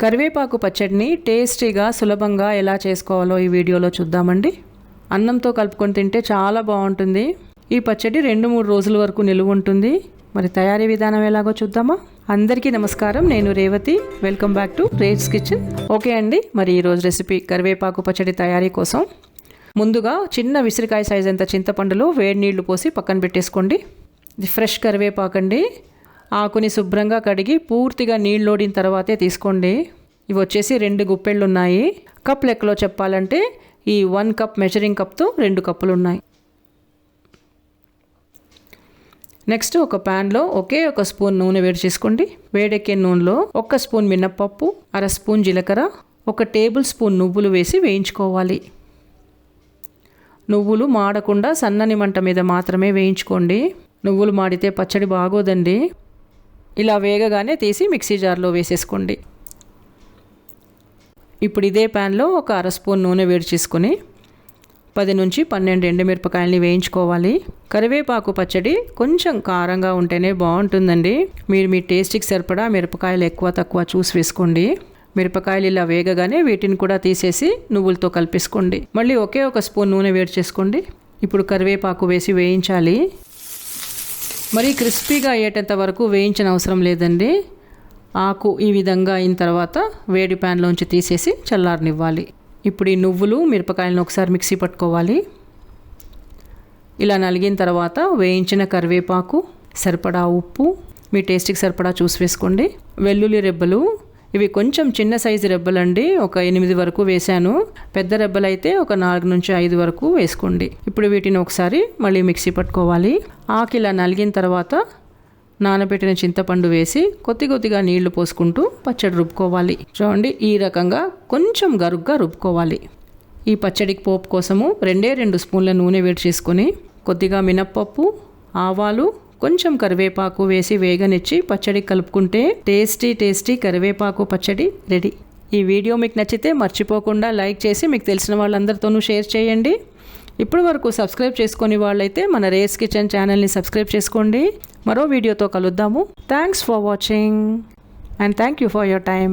కరివేపాకు పచ్చడిని టేస్టీగా సులభంగా ఎలా చేసుకోవాలో ఈ వీడియోలో చూద్దామండి. అన్నంతో కలుపుకొని తింటే చాలా బాగుంటుంది. ఈ పచ్చడి రెండు మూడు రోజుల వరకు నిలువ ఉంటుంది. మరి తయారీ విధానం ఎలాగో చూద్దామా? అందరికీ నమస్కారం. నేను Revathi. Welcome back to rates kitchen. Okay అండి మరి ఈరోజు రెసిపీ కరివేపాకు పచ్చడి తయారీ కోసం. ముందుగా చిన్న విసిరికాయ సైజ్ అంత చింతపండులో వేడి నీళ్ళు పోసి పక్కన పెట్టేసుకోండి. ఇది ఫ్రెష్ కరివేపాకండి. ఆకుని శుభ్రంగా కడిగి పూర్తిగా నీళ్ళోడిన తర్వాతే తీసుకోండి. ఇవి వచ్చేసి రెండు గుప్పెళ్ళు ఉన్నాయి కప్ లెక్కలో చెప్పాలంటే ఈ వన్ కప్ మెజరింగ్ కప్తో రెండు కప్పులు ఉన్నాయి నెక్స్ట్ ఒక ప్యాన్లో ఒకే ఒక స్పూన్ నూనె వేడి చేసుకోండి. వేడెక్కే నూనెలో ఒక స్పూన్ మినప్పప్పు అర స్పూన్ జీలకర్ర ఒక టేబుల్ స్పూన్ నువ్వులు వేసి వేయించుకోవాలి. నువ్వులు మాడకుండా సన్నని మంట మీద మాత్రమే వేయించుకోండి. నువ్వులు మాడితే పచ్చడి బాగోదండి. ఇలా వేగగానే తీసి మిక్సీ జార్లో వేసేసుకోండి. ఇప్పుడు ఇదే ప్యాన్లో ఒక అర స్పూన్ నూనె వేడి చేసుకుని పది నుంచి పన్నెండు ఎండుమిరపకాయలని వేయించుకోవాలి. కరివేపాకు పచ్చడి కొంచెం కారంగా ఉంటేనే బాగుంటుందండి. మీరు మీ టేస్ట్కి సరిపడా మిరపకాయలు ఎక్కువ తక్కువ చూసి వేసుకోండి. మిరపకాయలు ఇలా వేగగానే వీటిని కూడా తీసేసి నువ్వులతో కలిపేసుకోండి. మళ్ళీ ఒకే ఒక స్పూన్ నూనె వేడి చేసుకోండి. ఇప్పుడు కరివేపాకు వేసి వేయించాలి. మరీ క్రిస్పీగా అయ్యేటంత వరకు వేయించిన అవసరం లేదండి. ఆకు ఈ విధంగా అయిన తర్వాత వేడి ప్యాన్లోంచి తీసేసి చల్లారనివ్వాలి. ఇప్పుడు ఈ నువ్వులు మిరపకాయలను ఒకసారి మిక్సీ పట్టుకోవాలి. ఇలా నలిగిన తర్వాత వేయించిన కరివేపాకు సరిపడా ఉప్పు మీ టేస్ట్కి సరిపడా చూసి వేసుకోండి. వెల్లుల్లి రెబ్బలు ఇవి కొంచెం చిన్న సైజు రెబ్బలండి. ఒక ఎనిమిది వరకు వేశాను. పెద్ద రెబ్బలు అయితే ఒక నాలుగు నుంచి ఐదు వరకు వేసుకోండి. ఇప్పుడు వీటిని ఒకసారి మళ్ళీ మిక్సీ పట్టుకోవాలి. ఆకు ఇలా నలిగిన తర్వాత నానబెట్టిన చింతపండు వేసి కొద్ది కొద్దిగా నీళ్ళు పోసుకుంటూ పచ్చడి రుబ్బుకోవాలి. చూడండి ఈ రకంగా కొంచెం గరుగ్గా రుబ్బుకోవాలి. ఈ పచ్చడికి పోపు కోసము రెండే రెండు స్పూన్ల నూనె వేడి చేసుకొని కొద్దిగా మినప్పప్పు ఆవాలు కొంచెం కరివేపాకు వేసి వేగనిచ్చి పచ్చడి కలుపుకుంటే టేస్టీ టేస్టీ కరివేపాకు పచ్చడి రెడీ. ఈ వీడియో మీకు నచ్చితే మర్చిపోకుండా లైక్ చేసి మీకు తెలిసిన వాళ్ళందరితోనూ షేర్ చేయండి. ఇప్పటి వరకు సబ్స్క్రైబ్ చేసుకుని వాళ్ళైతే మన రేస్ కిచెన్ ఛానల్ని సబ్స్క్రైబ్ చేసుకోండి. మరో వీడియోతో కలుద్దాము. Thanks for watching and thank you for your time